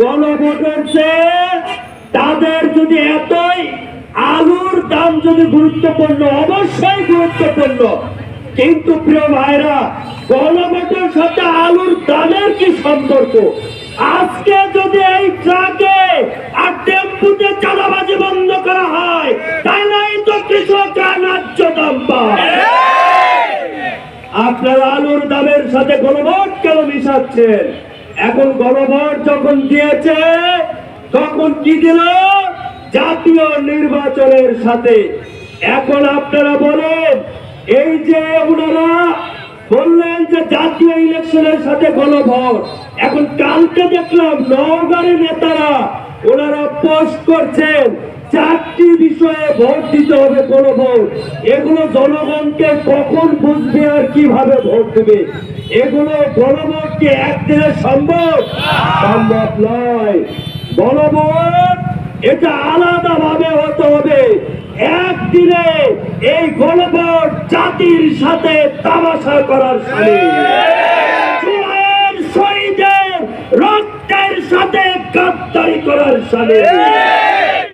গণভোটের চেয়ে তাদের যদি এতই আলুর দাম যদি গুরুত্বপূর্ণ, অবশ্যই গুরুত্বপূর্ণ। কিন্তু প্রিয় ভাইরা, গণভোটের সাথে আলুর দামের কি সম্পর্ক? আজকে যদি এই ট্রাকে আর টেম্পুতে চালাবাজি বন্ধ করা হয় তাহলেই তো কৃষকরা ন্যায্য দাম আপনারা আলুর দামের সাথে গণভোট কেন মিশাচ্ছেন? এখন গণভোট যখন দিয়েছে, তখন কি দিল? জাতীয় নির্বাচনের সাথে। এখন আপনারা বলেন, এই যে ওনারা বললেন যে জাতীয় ইলেকশনের সাথে গণভোট, এখন কালকে দেখলাম নওগাঁর নেতারা ওনারা পোস্ট করছেন, চারটি বিষয়ে ভোট দিতে হবে কোন ভোট। এগুলো জনগণকে কখন বুঝবে আর কীভাবে ভোট দেবে? এগুলো গণভোট একদিনে সম্ভব? সম্ভব নয়। গণভোট এটা আলাদা ভাবে হতে হবে। একদিনে এই গণভোট জাতির সাথে তামাশা করার শহীদের রক্তের সাথে গাদ্দারি করার সাথে